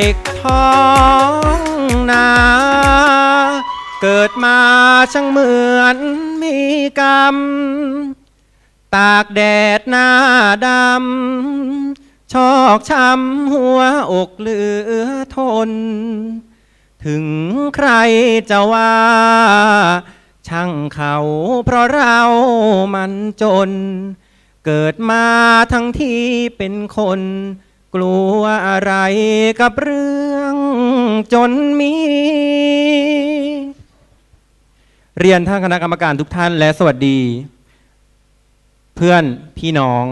เด็กท้องนา เกิดมาช่างเหมือนมีกรรม ตากแดดหน้าดำ ชอกช้ำหัวอกเหลือทน ถึงใครจะว่า ช่างเขาเพราะเรามันจน เกิดมาทั้งที่เป็นคน กลัวอะไรกับเรื่องจนมี เรียนท่านคณะกรรมการทุกท่านและสวัสดี เพื่อนพี่น้อง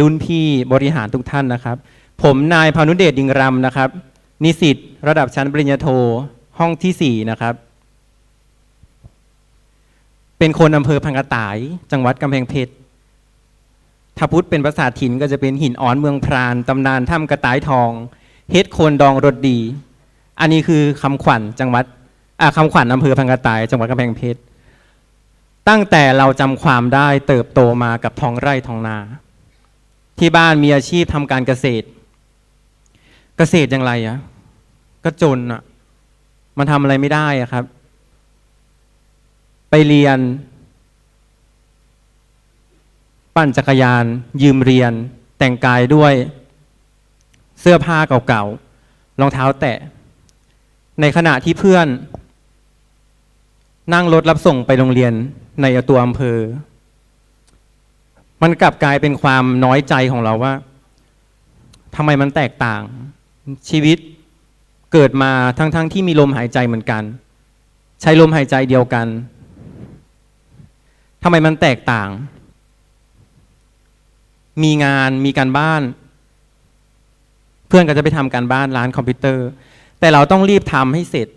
รุ่นพี่บริหารทุกท่านนะครับ ผมนายพานุเดชดิงรำนะครับ นิสิตระดับชั้นปริญญาโทห้องที่ 4 นะครับ เป็นคนอำเภอพังกระต่าย จังหวัดกำแพงเพชร ถ้าพุทธเป็นภาษาถิ่นก็จะเป็นหินอ่อนเมืองพรานตำนานถ้ำกระต่ายทอง เฮ็ดโคนดองรสดี อันนี้คือคำขวัญจังหวัดอ่าคำขวัญอำเภอพังกระต่ายจังหวัดกำแพงเพชร ตั้งแต่เราจำความได้เติบโตมากับท้องไร่ท้องนา ที่บ้านมีอาชีพทำการเกษตร เกษตรอย่างไรอะก็จนอะมันทำอะไรไม่ได้อะครับ ไปเรียน ปั่นจักรยาน ยืมเรียน แต่งกายด้วย เสื้อผ้าเก่าๆรองเท้าแตะ ในขณะที่เพื่อน นั่งรถรับส่งไปโรงเรียนในตัวอำเภอ มันกลับกลายเป็นความน้อยใจของเราว่าทำไมมันแตกต่าง ชีวิตเกิดมาทั้งๆทที่มีลมหายใจเหมือนกัน ใช้ลมหายใจเดียวกันทำไมมันแตกต่าง มีงานมีการบ้าน เพื่อนก็จะไปทำการบ้านร้านคอมพิวเตอร์ แต่เราต้องรีบทำให้เสร็จ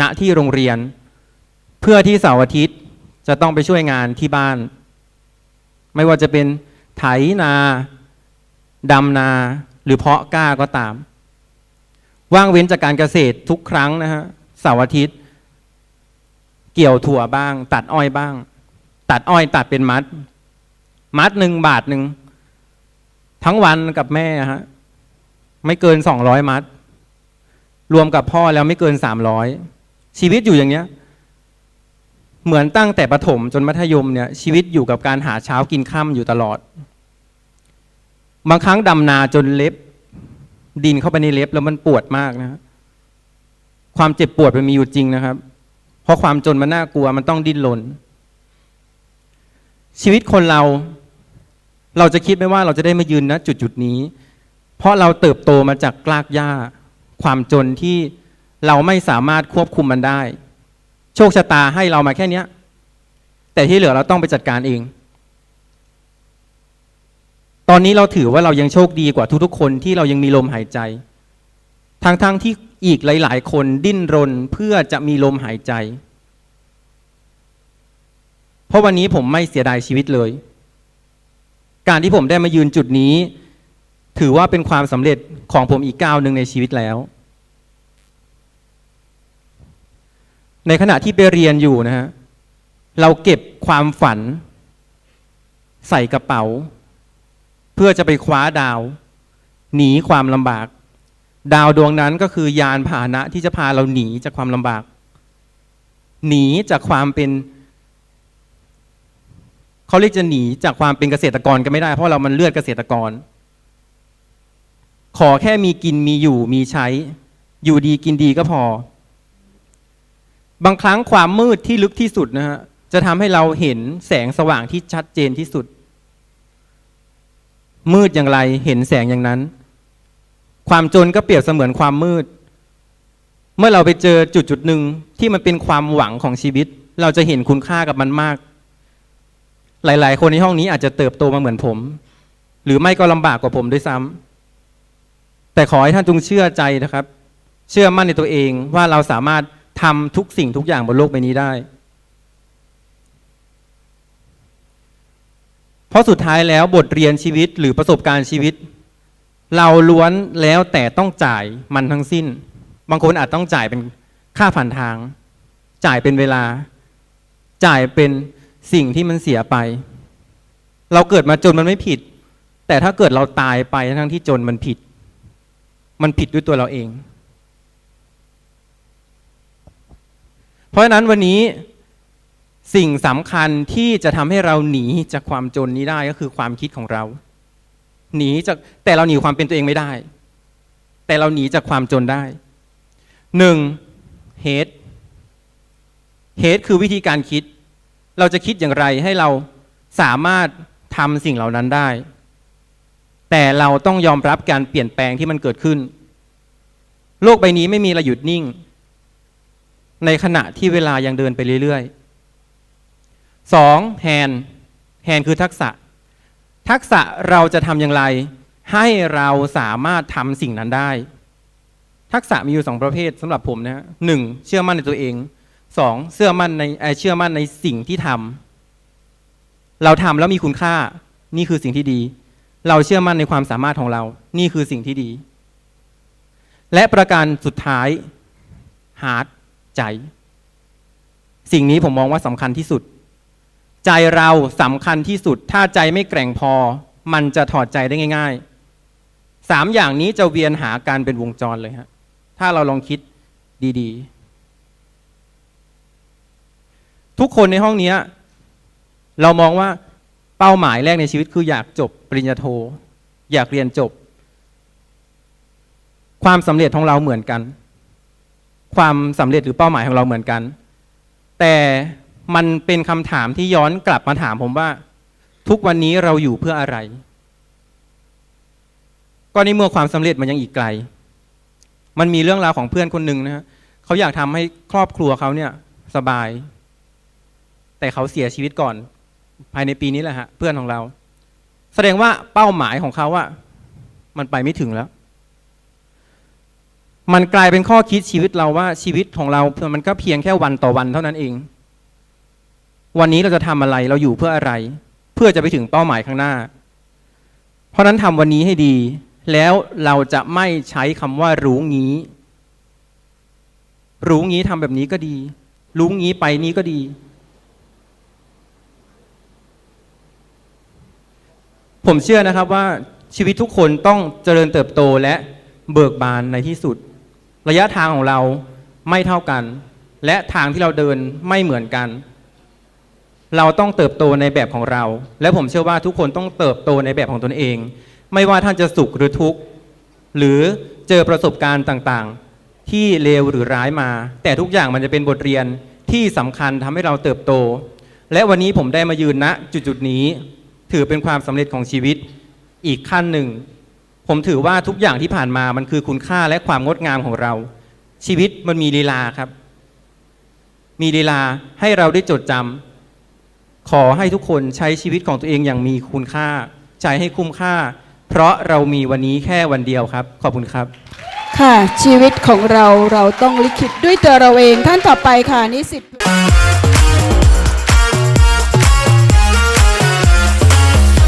ณที่โรงเรียน เพื่อที่เสาร์อาทิตย์จะต้องไปช่วยงานที่บ้าน ไม่ว่าจะเป็นไถนาดำนาหรือเพาะกล้าก็ตาม ว่างเว้นจากการเกษตรทุกครั้งนะฮะเสาร์อาทิตย์ เกี่ยวถั่วบ้าง ตัดอ้อยบ้าง ตัดอ้อยตัดเป็นมัด มัดหนึ่งบาทหนึ่ง ทั้งวันกับแม่ฮะไม่เกินสองร้อยมัด รวมกับพ่อแล้วไม่เกินสามร้อยชีวิตอยู่อย่างเนี้ย เหมือนตั้งแต่ประถมจนมัธยมเนี่ย ชีวิตอยู่กับการหาเช้ากินค่ำอยู่ตลอด บางครั้งดำนาจนเล็บ ดินเข้าไปในเล็บแล้วมันปวดมากนะฮะความเจ็บปวดมันมีอยู่จริงนะครับ เพราะความจนมันน่ากลัวมันต้องดิ้นรนชีวิตคนเรา เราจะคิดไม่ว่าเราจะได้มายืนณจุดจุดนี้ เพราะเราเติบโตมาจากกลากหญ้า ความจนที่เราไม่สามารถควบคุมมันได้ โชคชะตาให้เรามาแค่เนี้ยแต่ที่เหลือเราต้องไปจัดการเอง ตอนนี้เราถือว่าเรายังโชคดีกว่าทุกๆ คนที่เรายังมีลมหายใจ ทั้งๆทที่อีกหลาย ๆ คนดิ้นรนเพื่อจะมีลมหายใจ เพราะวันนี้ผมไม่เสียดายชีวิตเลย การที่ผมได้มายืนจุดนี้ ถือว่าเป็นความสำเร็จของผมอีกก้าวหนึ่งในชีวิตแล้ว ในขณะที่ไปเรียนอยู่นะฮะเราเก็บความฝัน ใส่กระเป๋า เพื่อจะไปคว้าดาว หนีความลำบาก ดาวดวงนั้นก็คือยานพาหนะที่จะพาเราหนีจากความลำบาก หนีจากความเป็น เขาเรียกจะหนีจากความเป็นเกษตรกรก็ไม่ได้ เพราะเรามันเลือดเกษตรกร ขอแค่มีกินมีอยู่มีใช้ อยู่ดีกินดีก็พอ บางครั้งความมืดที่ลึกที่สุดนะฮะจะทำให้เราเห็นแสงสว่างที่ชัดเจนที่สุด มืดอย่างไรเห็นแสงอย่างนั้น ความจนก็เปรียบเสมือนความมืด เมื่อเราไปเจอจุดจุดหนึ่งที่มันเป็นความหวังของชีวิต เราจะเห็นคุณค่ากับมันมาก หลาย ๆ คนในห้องนี้อาจจะเติบโตมาเหมือนผม หรือไม่ก็ลำบากกว่าผมด้วยซ้ำแต่ขอให้ท่านจงเชื่อใจนะครับ เชื่อมั่นในตัวเองว่าเราสามารถทำทุกสิ่งทุกอย่างบนโลกใบนี้ได้ เพราะสุดท้ายแล้วบทเรียนชีวิตหรือประสบการณ์ชีวิต เราล้วนแล้วแต่ต้องจ่ายมันทั้งสิ้น บางคนอาจต้องจ่ายเป็นค่าผ่านทาง จ่ายเป็นเวลา จ่ายเป็น สิ่งที่มันเสียไป เราเกิดมาจนมันไม่ผิด แต่ถ้าเกิดเราตายไปทั้งที่จนมันผิด มันผิดด้วยตัวเราเอง เพราะฉะนั้นวันนี้สิ่งสำคัญที่จะทำให้เราหนีจากความจนนี้ได้ก็คือความคิดของเรา หนีจากแต่เราหนีความเป็นตัวเองไม่ได้ แต่เราหนีจากความจนได้หนึ่งเฮดเฮดคือวิธีการคิด เราจะคิดอย่างไรให้เราสามารถทำสิ่งเหล่านั้นได้ แต่เราต้องยอมรับการเปลี่ยนแปลงที่มันเกิดขึ้น โลกใบนี้ไม่มีอะไรหยุดนิ่ง ในขณะที่เวลายังเดินไปเรื่อยๆสองแฮนแฮนคือทักษะ ทักษะเราจะทำอย่างไร ให้เราสามารถทำสิ่งนั้นได้ ทักษะมีอยู่สองประเภทสำหรับผมนะฮะหนึ่งเชื่อมั่นในตัวเอง สองเชื่อมั่นในเชื่อมั่นในสิ่งที่ทำเราทำแล้วมีคุณค่า นี่คือสิ่งที่ดี เราเชื่อมั่นในความสามารถของเรา นี่คือสิ่งที่ดี และประการสุดท้ายฮาร์ดใจ สิ่งนี้ผมมองว่าสำคัญที่สุด ใจเราสำคัญที่สุด ถ้าใจไม่แกร่งพอ มันจะถอดใจได้ง่าย ๆสามอย่างนี้จะเวียนหาการเป็นวงจรเลยฮะถ้าเราลองคิดดี ๆ ทุกคนในห้องนี้เรามองว่าเป้าหมายแรกในชีวิตคืออยากจบปริญญาโท อยากเรียนจบ ความสำเร็จของเราเหมือนกัน ความสำเร็จหรือเป้าหมายของเราเหมือนกัน แต่มันเป็นคำถามที่ย้อนกลับมาถามผมว่า ทุกวันนี้เราอยู่เพื่ออะไร ก็ในเมื่อความสำเร็จมันยังอีกไกล มันมีเรื่องราวของเพื่อนคนหนึ่งนะฮะเขาอยากทำให้ครอบครัวเขาเนี่ยสบาย แต่เขาเสียชีวิตก่อน ภายในปีนี้แหละฮะเพื่อนของเรา แสดงว่าเป้าหมายของเขาว่า มันไปไม่ถึงแล้ว มันกลายเป็นข้อคิดชีวิตเราว่าชีวิตของเรา มันก็เพียงแค่วันต่อวันเท่านั้นเอง วันนี้เราจะทำอะไรเราอยู่เพื่ออะไร เพื่อจะไปถึงเป้าหมายข้างหน้า เพราะนั้นทำวันนี้ให้ดี แล้วเราจะไม่ใช้คำว่ารู้งี้ รู้งี้ทำแบบนี้ก็ดี รู้งี้ไปนี้ก็ดี ผมเชื่อนะครับว่าชีวิตทุกคนต้องเจริญเติบโตและเบิกบานในที่สุด ระยะทางของเราไม่เท่ากัน และทางที่เราเดินไม่เหมือนกัน เราต้องเติบโตในแบบของเรา และผมเชื่อว่าทุกคนต้องเติบโตในแบบของตนเอง ไม่ว่าท่านจะสุขหรือทุกข์หรือเจอประสบการณ์ต่างๆ ที่เลวหรือร้ายมา แต่ทุกอย่างมันจะเป็นบทเรียนที่สำคัญทำให้เราเติบโต และวันนี้ผมได้มายืนณจุดๆนี้ ถือเป็นความสำเร็จของชีวิตอีกขั้นหนึ่ง ผมถือว่าทุกอย่างที่ผ่านมามันคือคุณค่าและความงดงามของเรา ชีวิตมันมีลีลาครับ มีลีลาให้เราได้จดจำขอให้ทุกคนใช้ชีวิตของตัวเองอย่างมีคุณค่าใช้ให้คุ้มค่า เพราะเรามีวันนี้แค่วันเดียวครับ ขอบคุณครับ ค่ะชีวิตของเราเราต้องลิขิตด้วยตัวเราเองท่านต่อไปค่ะนิสิต